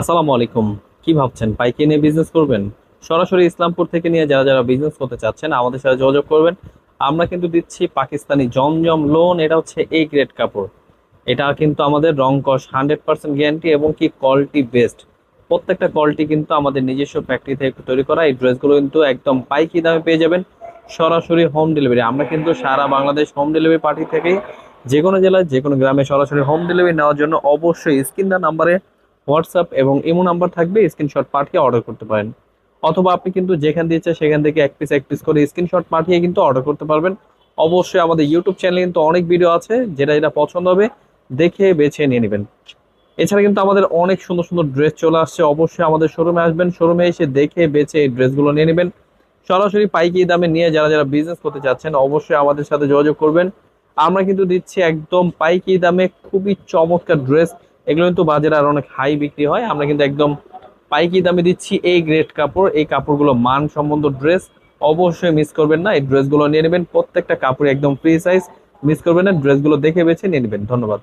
আসসালামু আলাইকুম। কি ভাবছেন? পাইকে নিয়ে বিজনেস করবেন? সরাসরি ইসলামপুর থেকে নিয়ে যারা যারা বিজনেস করতে চাচ্ছেন, আমাদের সাথে যোগাযোগ করবেন। আমরা কিন্তু দিচ্ছি পাকিস্তানি জমজম লোন এটা হচ্ছে এ গ্রেড কাপড়। এটা কিন্তু আমাদের রং কস হান্ড্রেড পার্সেন্ট গ্যারান্টি এবং কি কোয়ালিটি বেস্ট প্রত্যেকটা কোয়ালিটি কিন্তু আমাদের নিজস্ব ফ্যাক্টরি থেকে তৈরি করা। এই ড্রেসগুলো কিন্তু একদম পাইকি দামে পেয়ে যাবেন। সরাসরি হোম ডেলিভারি আমরা কিন্তু সারা বাংলাদেশ হোম ডেলিভারি পার্টি থেকেই যে কোনো জেলায়, যে কোনো গ্রামে সরাসরি হোম ডেলিভারি নেওয়ার জন্য অবশ্যই স্ক্রিন দা নাম্বারে হোয়াটসঅ্যাপ এবং ইমো নাম্বার থাকবে, স্ক্রিনশট পাঠিয়ে অর্ডার করতে পারেন। অথবা আপনি কিন্তু যেখান দিয়েছে সেখান থেকে এক পিস এক পিস করে স্ক্রিনশট পাঠিয়ে কিন্তু অর্ডার করতে পারবেন। অবশ্যই আমাদের ইউটিউব চ্যানেলে কিন্তু অনেক ভিডিও আছে, যেটা যেটা পছন্দ হবে, দেখে, বেছে নিয়ে নেবেন। এছাড়া কিন্তু আমাদের অনেক সুন্দর সুন্দর ড্রেস চলে আসছে, অবশ্যই আমাদের শোরুমে আসবেন শোরুমে এসে দেখে, বেছে এই ড্রেসগুলো নিয়ে নেবেন। সরাসরি পাইকি দামে নিয়ে যারা যারা বিজনেস করতে চাচ্ছেন, অবশ্যই আমাদের সাথে যোগাযোগ করবেন। আমরা কিন্তু দিচ্ছি একদম পাইকি দামে খুবই চমৎকার ড্রেস এগুলো কিন্তু বাজারে আর অনেক হাই বিক্রি হয়। আমরা কিন্তু একদম পাইকি দামে দিচ্ছি এই গ্রেড কাপড়। এই কাপড়গুলো মান সম্বন্ধ ড্রেস অবশ্যই মিস করবেন না। এই ড্রেসগুলো নিয়ে নেবেন। প্রত্যেকটা কাপড় একদম ফ্রি সাইজ মিস করবেন না। ড্রেসগুলো দেখে বেছে নিয়ে নেবেন। ধন্যবাদ।